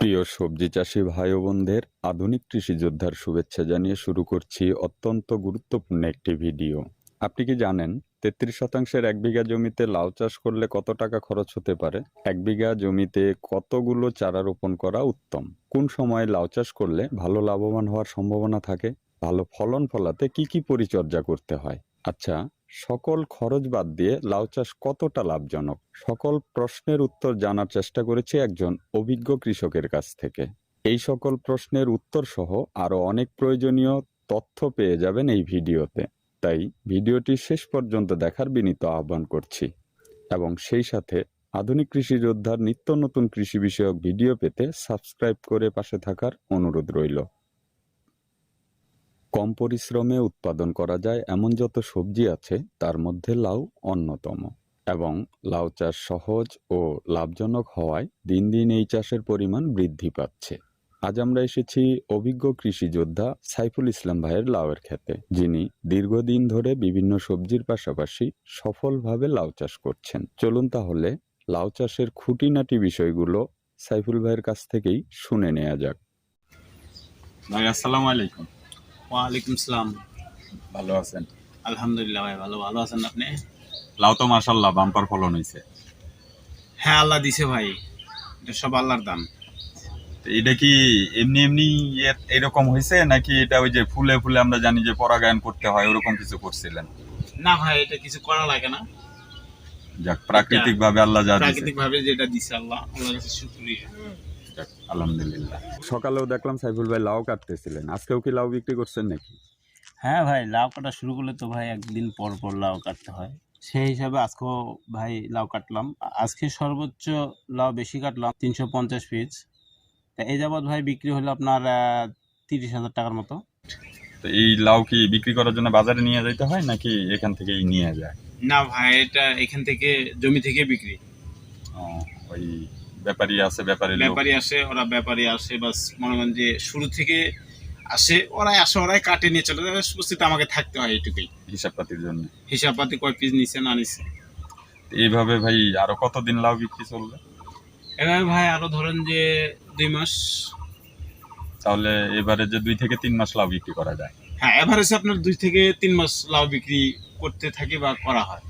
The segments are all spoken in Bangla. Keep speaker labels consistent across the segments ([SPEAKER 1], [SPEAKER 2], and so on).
[SPEAKER 1] প্রিয় সবজি চাষী ভাই বোনদের আধুনিক কৃষি যোদ্ধার শুভেচ্ছা জানিয়ে শুরু করছি অত্যন্ত গুরুত্বপূর্ণ একটি ভিডিও। আপনি কি জানেন, তেত্রিশ শতাংশের এক বিঘা জমিতে লাউ চাষ করলে কত টাকা খরচ হতে পারে? এক বিঘা জমিতে কতগুলো চারা রোপণ করা উত্তম? কোন সময়ে লাউ চাষ করলে ভালো লাভবান হওয়ার সম্ভাবনা থাকে? ভালো ফলন ফলাতে কি কি পরিচর্যা করতে হয়? আচ্ছা সকল খরচ বাদ দিয়ে লাউ চাষ কতটা লাভজনক? সকল প্রশ্নের উত্তর জানার চেষ্টা করেছি একজন অভিজ্ঞ কৃষকের কাছ থেকে। এই সকল প্রশ্নের উত্তর সহ আরও অনেক প্রয়োজনীয় তথ্য পেয়ে যাবেন এই ভিডিওতে। তাই ভিডিওটি শেষ পর্যন্ত দেখার বিনীত আহ্বান করছি। এবং সেই সাথে আধুনিক কৃষি যোদ্ধার নিত্য নতুন কৃষি বিষয়ক ভিডিও পেতে সাবস্ক্রাইব করে পাশে থাকার অনুরোধ রইল। কম পরিশ্রমে উৎপাদন করা যায় এমন যত সবজি আছে, তার মধ্যে লাউ অন্যতম। এবং লাউ চাষ সহজ ও লাভজনক হওয়ায় দিন দিন এই চাষের পরিমাণ বৃদ্ধি পাচ্ছে। আজ আমরা এসেছি অভিজ্ঞ কৃষি যোদ্ধা সাইফুল ইসলাম ভাইয়ের লাউয়ের খেতে যিনি দীর্ঘদিন ধরে বিভিন্ন সবজির পাশাপাশি সফলভাবে লাউ চাষ করছেন। চলুন তাহলে লাউ চাষের খুঁটিনাটি বিষয়গুলো সাইফুল ভাইয়ের কাছ থেকেই শুনে নেওয়া যাক। ভাই, আসসালামু আলাইকুম।
[SPEAKER 2] ওয়ালাইকুম সালাম।
[SPEAKER 1] ভালো আছেন?
[SPEAKER 2] আলহামদুলিল্লাহ ভাই ভালো। ভালো আছেন আপনি?
[SPEAKER 1] লাউ তো মাশাল্লাহ বাম্পার ফলন হয়েছে
[SPEAKER 2] হ্যাঁ আল্লাহ দিছে ভাই। এটা সব আল্লাহর দান।
[SPEAKER 1] এটা কি এমনি এমনি এরকম হয়েছে নাকি এটা ওই যে ফুলে ফুলে আমরা জানি যে পরাগায়ন করতে হয় ওরকম কিছু করছিলেন?
[SPEAKER 2] না ভাই এটা কিছু করা লাগে না।
[SPEAKER 1] যাক প্রাকৃতিক ভাবে আল্লাহ যা দিয়েছে
[SPEAKER 2] প্রাকৃতিক ভাবে যেটা দিছে আল্লাহ আল্লাহর কাছে শুকরিয়া।
[SPEAKER 1] আলহামদুলিল্লাহ। সকালেও দেখলাম সাইফুল ভাই লাউ কাটতেছিলেন। আজকেও কি লাউ বিক্রি করছেন নাকি?
[SPEAKER 3] হ্যাঁ ভাই লাউ কাটা শুরু করলে তো ভাই একদিন পর পর লাউ কাটতে হয়। সেই হিসাবে আজকেও ভাই লাউ কাটলাম। আজকে সর্বোচ্চ লাউ বেশি কাটলাম তিনশো পঞ্চাশ পিস। তা এই যাবৎ ভাই বিক্রি হলো আপনার তিরিশ হাজার টাকার মতো।
[SPEAKER 1] তো এই লাউ কি বিক্রি করার জন্য বাজারে নিয়ে যাইতে হয় নাকি এখান থেকেই নিয়ে যায়?
[SPEAKER 2] না ভাই এটা এখান থেকে জমি থেকে বিক্রি।
[SPEAKER 1] ও, ওই ব্যাপারী আছে ব্যাপারী
[SPEAKER 2] ব্যাপারী আসে ওরা ব্যাপারী আসে বাস মনে করেন যে শুরু থেকে আসে ওরাই আসে ওরাই কাটে নিয়ে চলে যায় উপস্থিত আমাকে থাকতে হয় এইটুকুই।
[SPEAKER 1] হিসাব পাতির জন্য।
[SPEAKER 2] হিসাব পাতি কয় পিস নিছে না নিছে।
[SPEAKER 1] এইভাবে ভাই আরও কতদিন লাউ বিক্রি চলবে?
[SPEAKER 2] এবার ভাই আরও ধরেন যে দুই মাস।
[SPEAKER 1] তাহলে এবারে যে দুই থেকে তিন মাস লাউ বিক্রি করা যায়।
[SPEAKER 2] হ্যাঁ এভারেজে আপনার দুই থেকে তিন মাস লাউ বিক্রি করতে থাকে বা করা হয়।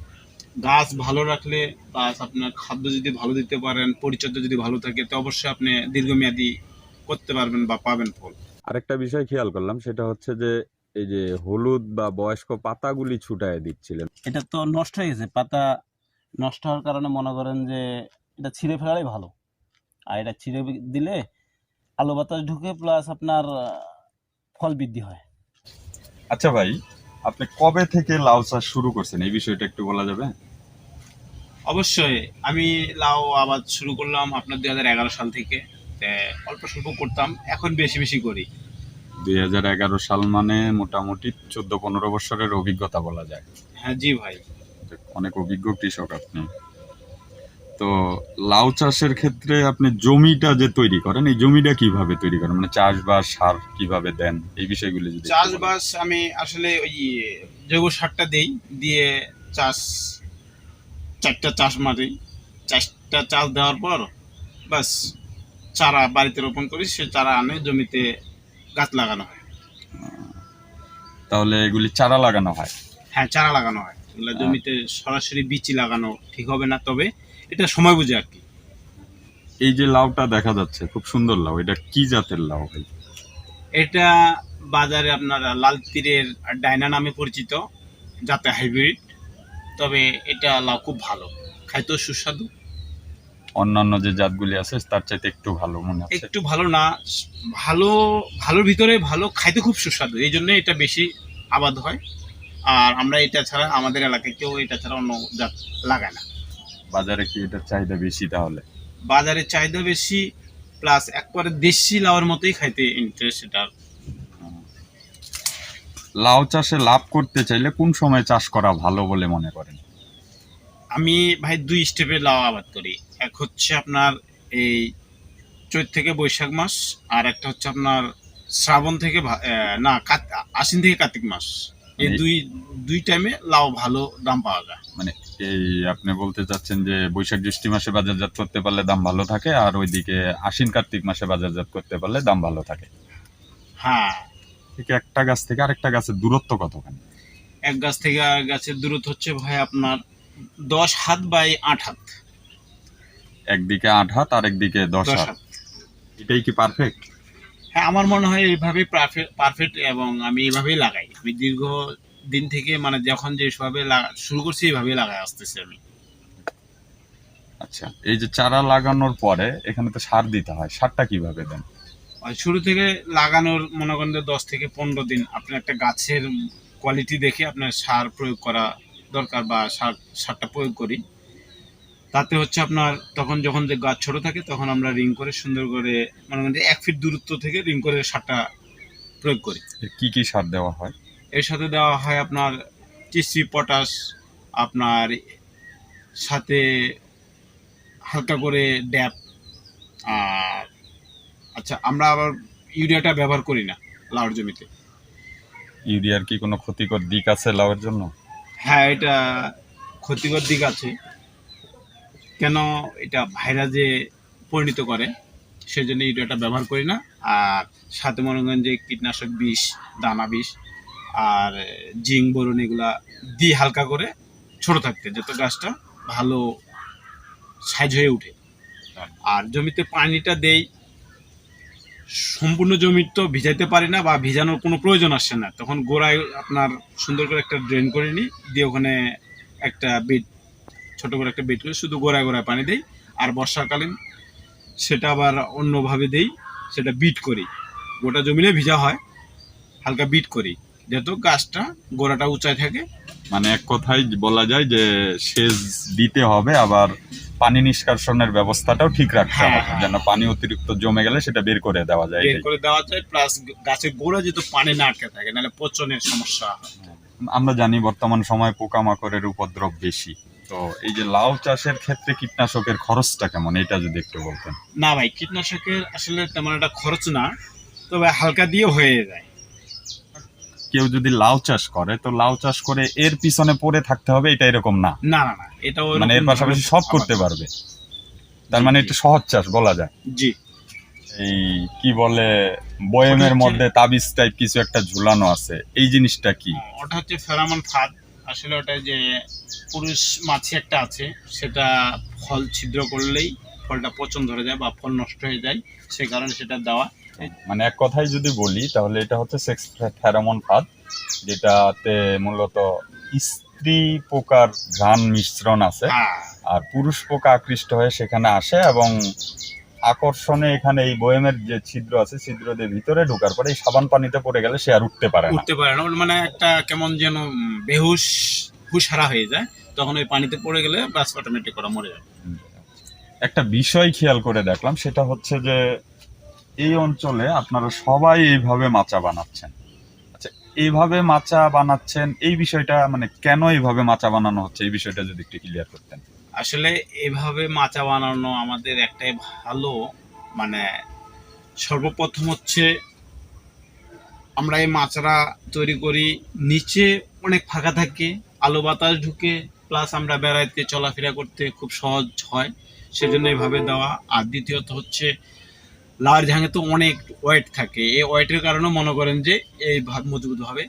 [SPEAKER 2] গাছ ভালো রাখলে প্লাস আপনার খাদ্য যদি ভালো দিতে পারেন পরিচর্যা যদি ভালো থাকে তো অবশ্যই আপনি দীর্ঘমেয়াদী করতে পারবেন বা পাবেন ফল।
[SPEAKER 1] আরেকটা বিষয় খেয়াল করলাম সেটা হচ্ছে যে এই যে হলুদ বা বয়স্ক পাতাগুলি ছুটায় দিচ্ছিলেন।
[SPEAKER 3] এটা তো নষ্ট হয়ে গেছে পাতা নষ্ট হওয়ার কারণে মনে করেন যে এটা ছিঁড়ে ফেলাই ভালো। আর এটা ছিঁড়ে দিলে আলো বাতাস ঢুকে প্লাস আপনার ফল বৃদ্ধি হয়।
[SPEAKER 1] আচ্ছা ভাই আপনি কবে থেকে লাউ চাষ শুরু করছেন? এই বিষয়টা একটু বলা যাবে?
[SPEAKER 2] অবশ্যই। আমি লাউ আবাদ শুরু করলাম আপনার দুই হাজার এগারো সাল থেকে। অল্প স্বল্প করতাম এখন বেশি বেশি করি।
[SPEAKER 1] দুই হাজার এগারো সাল মানে মোটামুটি চোদ্দ পনেরো বছরের অভিজ্ঞতা বলা যায়।
[SPEAKER 2] হ্যাঁ জি ভাই।
[SPEAKER 1] অনেক অভিজ্ঞ কৃষক আপনি। তো লাউ চাষের ক্ষেত্রে আপনি জমিটা যে তৈরি করেন এই জমিটা কীভাবে তৈরি করেন? মানে চাষবাস সার কীভাবে দেন? এই বিষয়গুলি যদি
[SPEAKER 2] চাষবাস আমি আসলে ওই জৈব সারটা দেই দিয়ে চাষ চারটা চাষ মারি। চারটা চাষ দেওয়ার পর বাস চারা বাড়িতে রোপণ করি সে চারা আনে জমিতে গাছ লাগানো হয়।
[SPEAKER 1] তাহলে এগুলি চারা লাগানো হয়?
[SPEAKER 2] হ্যাঁ চারা লাগানো হয়। এগুলো জমিতে সরাসরি বিচি লাগানো ঠিক হবে না তবে এটা সময় বুঝে আর কি।
[SPEAKER 1] এই যে লাউটা দেখা যাচ্ছে খুব সুন্দর লাউ। এটা কি জাতের লাউ ভাই?
[SPEAKER 2] এটা বাজারে আপনার লাল তীরের ডায়না নামে পরিচিত যাতে হাইব্রিড। তবে এটা লাউ খুব ভালো খাইতেও সুস্বাদু।
[SPEAKER 1] অন্যান্য যে জাতগুলি আছে তার চাইতে একটু ভালো মনে হচ্ছে।
[SPEAKER 2] একটু ভালো না ভালো ভালোর ভিতরে ভালো খাইতে খুব সুস্বাদু। এই জন্য এটা বেশি আবাদ হয়। আর আমরা এটা ছাড়া আমাদের এলাকায় কেউ এটা ছাড়া অন্য জাত লাগায় না।
[SPEAKER 1] বাজারে কি এটার চাহিদা বেশি তাহলে?
[SPEAKER 2] বাজারে চাহিদা বেশি প্লাস একবারে দেশি লাউয়ের মতোই খাইতে ইন্টারেস্ট এটা
[SPEAKER 1] লাউ চাষে লাভ করতে চাইলে কোন সময় চাষ করা ভালো বলে মনে করেন?
[SPEAKER 2] আমি ভাই দুই স্টেপে লাউ আবাদ করি। এক হচ্ছে আপনার এই চৈত থেকে বৈশাখ মাস আর একটা হচ্ছে আপনার শ্রাবণ থেকে না আশ্বিন থেকে কার্তিক মাস। এই দুই দুই টাইমে লাউ ভালো দাম পাওয়া যায়।
[SPEAKER 1] মানে এই আপনি বলতে চাচ্ছেন যে বৈশাখ জ্যৈষ্ঠ মাসে বাজারজাত করতে পারলে দাম ভালো থাকে আর ওইদিকে আশ্বিন কার্তিক মাসে বাজারজাত করতে পারলে দাম ভালো থাকে?
[SPEAKER 2] হ্যাঁ।
[SPEAKER 1] ঠিক একটা গাছ থেকে আরেকটা গাছের দূরত্ব কতখানি?
[SPEAKER 2] এক গাছ থেকে আর গাছের দূরত্ব হচ্ছে ভাই আপনার দশ হাত বাই আট হাত।
[SPEAKER 1] একদিকে আট হাত আর একদিকে দশ হাত। এটাই কি পারফেক্ট
[SPEAKER 2] হ্যাঁ আমার মনে হয় এইভাবেই পারফেক্ট এবং আমি এইভাবেই লাগাই। আমি দীর্ঘ দিন থেকে মানে যখন যেভাবে লাগা- শুরু করছি এইভাবেই লাগাই আসতেছি আমি।
[SPEAKER 1] আচ্ছা এই যে চারা লাগানোর পরে এখানে তো সার দিতে হয় সারটা কীভাবে দেন?
[SPEAKER 2] শুরু থেকে লাগানোর মনে করেন যে দশ থেকে পনেরো দিন আপনার একটা গাছের কোয়ালিটি দেখে আপনার সার প্রয়োগ করা দরকার বা সার সারটা প্রয়োগ করি। তাতে হচ্ছে আপনার তখন যখন যে গাছ ছোট থাকে তখন আমরা রিং করে সুন্দর করে মানে এক ফিট দূরত্ব থেকে রিং করে সারটা প্রয়োগ করি।
[SPEAKER 1] কি কি সার দেওয়া হয়?
[SPEAKER 2] এর সাথে দেওয়া হয় আপনার টিসি পটাশ আপনার সাথে হালকা করে ড্যাপ আর আচ্ছা আমরা আবার ইউরিয়াটা ব্যবহার করি না লাউর জমিতে।
[SPEAKER 1] ইউরিয়ার কি কোনো ক্ষতিকর দিক আছে লাউয়ের জন্য?
[SPEAKER 2] হ্যাঁ এটা ক্ষতিকর দিক আছে। কেন এটা ভাইরাসে পরিণত করে? সেই জন্য ইউরিয়াটা ব্যবহার করি না। আর সাথে মনে করেন যে কীটনাশক বিষ, দানা বিষ আর জিঙ্ক বরুন এগুলা দিই হালকা করে ছোট থাকতে, যাতে গাছটা ভালো সাইজ হয়ে ওঠে। আর জমিতে পানিটা দেই, সম্পূর্ণ জমি তো ভিজাইতে পারি না বা ভিজানোর কোনো প্রয়োজন আসছে না। তখন গোড়ায় আপনার সুন্দর করে একটা ড্রেন করে নিই, দিয়ে ওখানে একটা বেড ছোট করে একটা বেড করে শুধু গোড়ায় গোড়ায় পানি দেই আর বর্ষাকালীন সেটা আবার অন্যভাবে দেই সেটা বিট করি। গোটা জমিনে ভিজা হয় হালকা বিট করি। যেহেতু গাছটা গোড়াটা উঁচায় থাকে।
[SPEAKER 1] মানে এক কথায় বলা যায় যে সেচ দিতে হবে আবার পানি নিষ্কাশনের ব্যবস্থাটাও ঠিক রাখতে
[SPEAKER 2] হ্যাঁ,
[SPEAKER 1] হবে
[SPEAKER 2] হ্যাঁ।
[SPEAKER 1] যেন পানি অতিরিক্ত জমে গেলে সেটা বের করে দেওয়া যায়।
[SPEAKER 2] বের করে দেওয়া যায় প্লাস গাছের গোড়া যেহেতু পানি না আটকে থাকে নাহলে পচনের সমস্যা
[SPEAKER 1] আমরা জানি বর্তমান সময় পোকামাকড়ের উপদ্রব বেশি। তো এই যে লাউ চাষের ক্ষেত্রে কীটনাশকের খরচটা কেমন? এটা যদি একটু বলতেন।
[SPEAKER 2] না ভাই কীটনাশকের আসলে তেমন একটা খরচ না তবে হালকা দিয়ে হয়ে যায়।
[SPEAKER 1] কেউ যদি লাউ চাষ করে তো লাউ চাষ করে এর পিছনে পড়ে থাকতে হবে এটা এরকম না।
[SPEAKER 2] না না এটা
[SPEAKER 1] মানে এর পাশাপাশি সব করতে পারবে। তার মানে এটা সহজ চাষ বলা যায়।
[SPEAKER 2] জি।
[SPEAKER 1] এই কি বলে বয়েমের মধ্যে তাবিজ টাইপ কিছু একটা ঝুলানো আছে এই জিনিসটা কি?
[SPEAKER 2] ওটা হচ্ছে ফেরামন ফাঁদ আসলে ওটা যে পুরুষ মাছি একটা আছে সেটা ফল ছিদ্র করলেই ফলটা পচন ধরে যায় বা ফল নষ্ট হয়ে যায় সে কারণে সেটা দেওয়া।
[SPEAKER 1] মানে এক কথায় যদি বলি তাহলে এটা হচ্ছে সেক্স ফেরামন ফাঁদ যেটাতে মূলত স্ত্রী পোকার ঘ্রাণ মিশ্রণ আছে
[SPEAKER 2] হ্যাঁ।
[SPEAKER 1] আর পুরুষ পোকা আকৃষ্ট হয়ে সেখানে আসে এবং আকর্ষণে এখানে এই বয়েমের যে ছিদ্র আছে ছিদ্র দিয়ে ভিতরে ঢোকার পরে এই সাবান পানিতে পড়ে গেলে সে আর উঠতে পারে না।
[SPEAKER 2] উঠতে পারে না। মানে একটা কেমন যেন বেহুশ হুশহারা হয়ে যায়। তখন ওই পানিতে পড়ে গেলে বাস অটোমেটিক করা মরে যায়
[SPEAKER 1] একটা বিষয় খেয়াল করে দেখলাম সেটা হচ্ছে যে এই অঞ্চলে আপনারা সবাই এইভাবে মাচা বানাচ্ছেন। আচ্ছা এইভাবে মাচা বানাচ্ছেন এই বিষয়টা মানে কেন এইভাবে মাচা বানানো হচ্ছে? এই বিষয়টা যদি একটু ক্লিয়ার করতেন।
[SPEAKER 2] আসলে এভাবে মাচা বানানো আমাদের একটাই ভালো মানে সর্বপ্রথম হচ্ছে আমরা এই মাচারা তৈরি করি, নিচে অনেক ফাঁকা থাকে, আলো বাতাস ঢুকে প্লাস আমরা বেড়াইতে, চলাফেরা করতে খুব সহজ হয়, সেজন্য এভাবে দেওয়া। আর দ্বিতীয়ত হচ্ছে লাউয়ের ঝাঙে তো অনেক ওয়েট থাকে, এই ওয়েটের কারণে মনে করেন যে এই ভাব মজবুতভাবে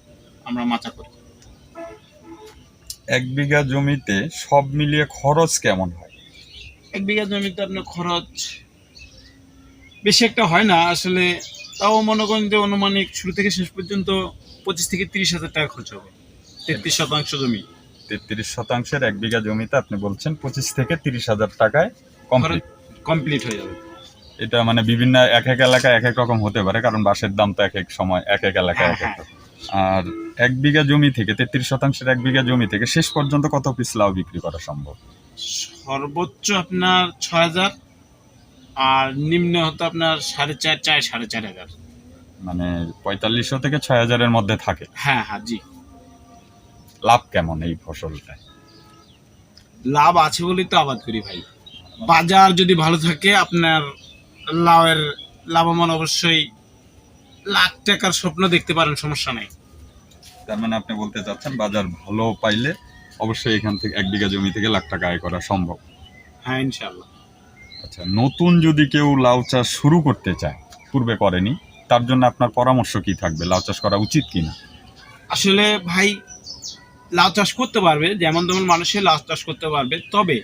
[SPEAKER 2] আমরা মাচা করি।
[SPEAKER 1] এক বিঘা জমিতে সব মিলিয়ে খরচ কেমন হয়?
[SPEAKER 2] এক বিঘা জমিতে আপনার খরচ বেশি একটা হয় না। আসলে তাও মনে করেন যে অনুমানিক শুরু থেকে শেষ পর্যন্ত পঁচিশ থেকে তিরিশ হাজার টাকা খরচ হবে। তেত্রিশ শতাংশ জমি।
[SPEAKER 1] তেত্রিশ শতাংশের এক বিঘা জমিতে আপনি বলছেন পঁচিশ থেকে তিরিশ হাজার টাকায় কমপ্লিট
[SPEAKER 2] কমপ্লিট হয়ে যাবে।
[SPEAKER 1] এটা মানে বিভিন্ন এক এক এলাকায় এক এক রকম হতে পারে কারণ বাঁশের দাম তো এক এক সময় এক এক এলাকায় এক এক
[SPEAKER 2] হ্যাঁ,
[SPEAKER 1] আর এক বিঘা জমি থেকে তেত্রিশ শতাংশের এক বিঘা জমি থেকে শেষ পর্যন্ত কত পিস লাউ বিক্রি করা সম্ভব?
[SPEAKER 2] সর্বোচ্চ আপনার ছয় হাজার আর নিম্ন হতো আপনার সাড়ে চার চার সাড়ে চার হাজার।
[SPEAKER 1] মানে পঁয়তাল্লিশশো থেকে ছয় হাজারের মধ্যে থাকে।
[SPEAKER 2] হ্যাঁ হ্যাঁ জি।
[SPEAKER 1] লাভ কেমন এই ফসলটায়?
[SPEAKER 2] লাভ আছে বলেই তো আবাদ করি ভাই। বাজার যদি ভালো থাকে আপনার লাউয়ের লাভবান অবশ্যই লাখ টাকার স্বপ্ন দেখতে পারেন সমস্যা নেই।
[SPEAKER 1] তার মানে আপনি বলতে চাচ্ছেন বাজার ভালো পাইলে অবশ্যই এখান থেকে এক বিঘা জমি থেকে লাখ টাকা আয় করা সম্ভব।
[SPEAKER 2] হ্যাঁ ইনশাল্লাহ
[SPEAKER 1] আচ্ছা নতুন যদি কেউ লাউ চাষ শুরু করতে চায় পূর্বে করেনি তার জন্য আপনার পরামর্শ কি থাকবে? লাউ চাষ করা উচিত কিনা?
[SPEAKER 2] আসলে ভাই লাউ চাষ করতে পারবে যেমন তেমন মানুষে লাউ চাষ করতে পারবে তবে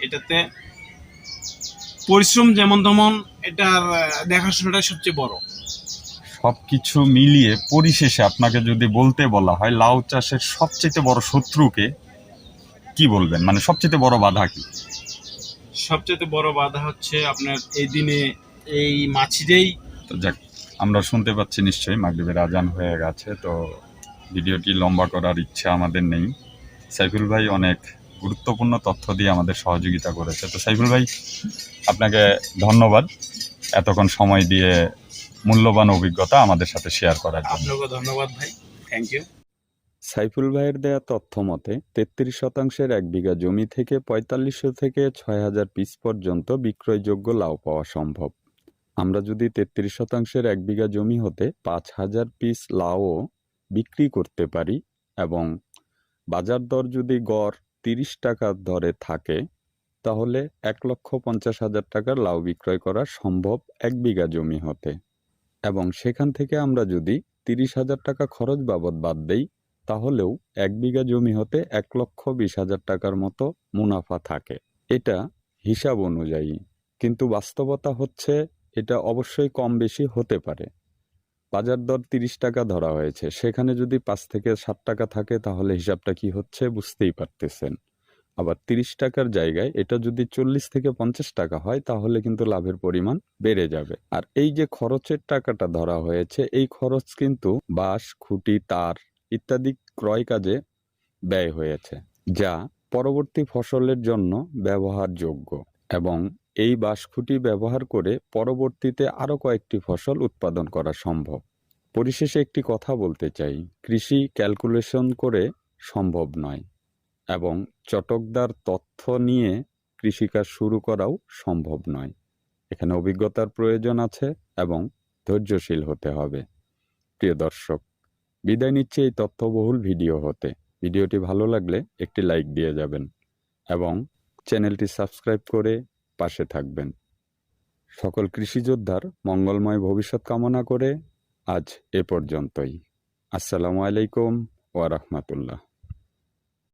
[SPEAKER 2] এটাতে পরিশ্রম যেমন তেমন এটার আহ, দেখাশোনাটা সবচেয়ে বড়।
[SPEAKER 1] সবকিছু মিলিয়ে পরিশেষে আপনাকে যদি বলতে বলা হয় লাউ চাষের সবচেয়ে বড় শত্রুকে কি? বলবেন? মানে সবচেয়ে বড় বাধা কি?
[SPEAKER 2] সবচেয়ে বড় বাধা হচ্ছে আপনার এই দিনে এই মাছিরেই
[SPEAKER 1] তো যাক আমরা শুনতে পাচ্ছি নিশ্চয়ই মাগরিবের আজান হয়ে গেছে তো ভিডিওটি লম্বা করার ইচ্ছা আমাদের নেই। সাইফুল ভাই অনেক গুরুত্বপূর্ণ তথ্য দিয়ে আমাদের সহযোগিতা করেছে। তো সাইফুল ভাই আপনাকে ধন্যবাদ। এতক্ষণ সময় দিয়ে মূল্যবান অভিজ্ঞতা আমাদের সাথে শেয়ার করার জন্য।
[SPEAKER 2] আপনাকে ধন্যবাদ ভাই। থ্যাংক ইউ
[SPEAKER 1] সাইফুল ভাইয়ের দেয়া তথ্য মতে তেত্রিশ শতাংশের এক বিঘা জমি থেকে পঁয়তাল্লিশশো থেকে ছয় হাজার পিস পর্যন্ত বিক্রয়যোগ্য লাউ পাওয়া সম্ভব। আমরা যদি তেত্রিশ শতাংশের এক বিঘা জমি হতে পাঁচ হাজার পিস লাউও বিক্রি করতে পারি এবং বাজার দর যদি গড় তিরিশ টাকার দরে থাকে তাহলে এক লক্ষ পঞ্চাশ হাজার টাকার লাউ বিক্রয় করা সম্ভব এক বিঘা জমি হতে। এবং সেখান থেকে আমরা যদি তিরিশ হাজার টাকা খরচ বাবদ বাদ দেই, তাহলেও এক বিঘা জমি হতে এক লক্ষ বিশ হাজার টাকার মতো মুনাফা থাকে। এটা হিসাব অনুযায়ী। কিন্তু বাস্তবতা হচ্ছে এটা অবশ্যই কম বেশি হতে পারে। বাজার দর তিরিশ টাকা ধরা হয়েছে। সেখানে যদি পাঁচ থেকে ষাট টাকা থাকে, তাহলে হিসাবটা কি হচ্ছে বুঝতেই পারতেছেন। আবার তিরিশ টাকার জায়গায় এটা যদি চল্লিশ থেকে পঞ্চাশ টাকা হয়, তাহলে কিন্তু লাভের পরিমাণ বেড়ে যাবে। আর এই যে খরচের টাকাটা ধরা হয়েছে, এই খরচ কিন্তু বাঁশ, খুঁটি, তার ইত্যাদি ক্রয় কাজে ব্যয় হয়েছে, যা পরবর্তী ফসলের জন্য ব্যবহারযোগ্য। এবং এই বাঁশখুঁটি ব্যবহার করে পরবর্তীতে আরও কয়েকটি ফসল উৎপাদন করা সম্ভব। পরিশেষে একটি কথা বলতে চাই, কৃষি ক্যালকুলেশন করে সম্ভব নয়। এবং চটকদার তথ্য নিয়ে কৃষিকাজ শুরু করাও সম্ভব নয়। এখানে অভিজ্ঞতার প্রয়োজন আছে এবং ধৈর্যশীল হতে হবে। প্রিয় দর্শক, বিদায় নিচ্ছে এই তথ্যবহুল ভিডিও হতে। ভিডিওটি ভালো লাগলে একটি লাইক দিয়ে যাবেন এবং চ্যানেলটি সাবস্ক্রাইব করে পাশে থাকবেন। সকল কৃষিযোদ্ধার মঙ্গলময় ভবিষ্যৎ কামনা করে আজ এ পর্যন্তই। আসসালামু আলাইকুম ওয়া রাহমাতুল্লাহ।